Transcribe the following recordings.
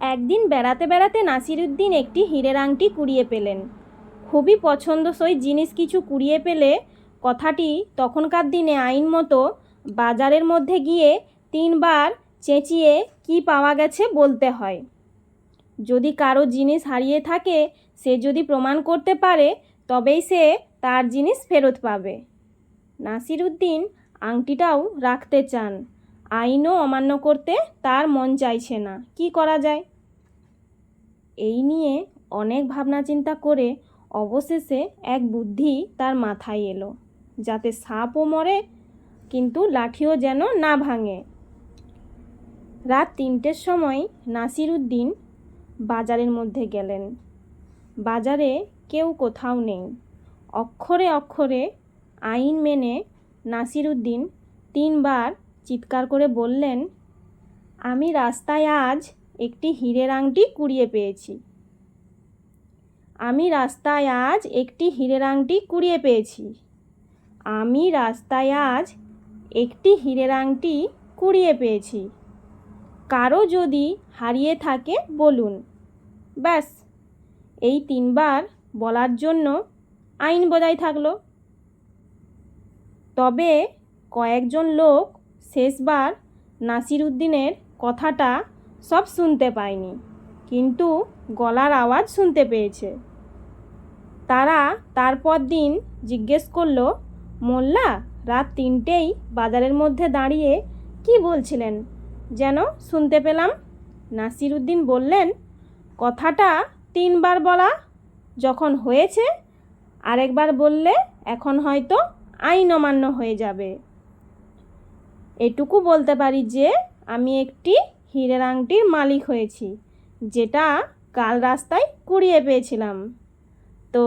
একদিন বেড়াতে বেড়াতে নাসিরুদ্দিন একটি হীরের আংটি কুড়িয়ে পেলেন। খুবই পছন্দসই জিনিস কিছু কুড়িয়ে পেলে কথাটি তখনকার দিনে আইন মতো বাজারের মধ্যে গিয়ে তিনবার চেঁচিয়ে কি পাওয়া গেছে বলতে হয়। যদি কারও জিনিস হারিয়ে থাকে, সে যদি প্রমাণ করতে পারে, তবেই সে তার জিনিস ফেরত পাবে। নাসিরুদ্দিন আংটিটাও রাখতে চান। আইনও অমান্য করতে তার মন চাইছে না। কি করা যায়? এই নিয়ে অনেক ভাবনা চিন্তা করে অবশেষে এক বুদ্ধি তার মাথায় এলো, যাতে সাপও মরে কিন্তু লাঠিও যেন না ভাঙে। রাত তিনটের সময় নাসিরুদ্দিন বাজারের মধ্যে গেলেন। বাজারে কেউ কোথাও নেই। অক্ষরে অক্ষরে আইন মেনে নাসিরুদ্দিন তিনবার চিৎকার করে বললেন, আমি রাস্তায় আজ একটি হীরের আংটি কুড়িয়ে পেয়েছি। আমি রাস্তায় আজ একটি হীরের আংটি কুড়িয়ে পেয়েছি। আমি রাস্তায় আজ একটি হীরের আংটি কুড়িয়ে পেয়েছি। কারও যদি হারিয়ে থাকে বলুন। ব্যাস, এই তিনবার বলার জন্য আইন বজায় থাকল। তবে কয়েকজন লোক শেষবার নাসিরুদ্দিনের কথাটা সব শুনতে পায়নি কিন্তু গলার আওয়াজ শুনতে পেয়েছে। তারা তারপর দিন জিজ্ঞেস করল, মোল্লা, রাত তিনটেই বাজারের মধ্যে দাঁড়িয়ে কি বলছিলেন? যেন শুনতে পেলাম। নাসিরুদ্দিন বললেন, কথাটা তিনবার বলা যখন হয়েছে, আরেকবার বললে এখন হয়তো আইন অমান্য হয়ে যাবে। এটুকু বলতে পারি যে আমি একটি হীরের আংটির মালিক হয়েছি, যেটা কাল রাস্তায় কুড়িয়ে পেয়েছিলাম। তো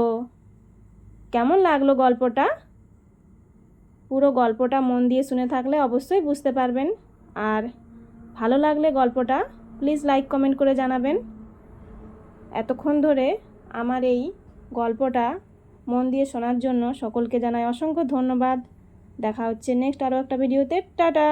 কেমন লাগল গল্পটা? পুরো গল্পটা মন দিয়ে শুনে থাকলে অবশ্যই বুঝতে পারবেন। আর ভালো লাগলে গল্পটা প্লিজ লাইক কমেন্ট করে জানাবেন। এতক্ষণ ধরে আমার এই গল্পটা মন দিয়ে শোনার জন্য সকলকে জানাই অসংখ্য ধন্যবাদ। দেখা হচ্ছে নেক্সট আরও একটা ভিডিওতে টাটা!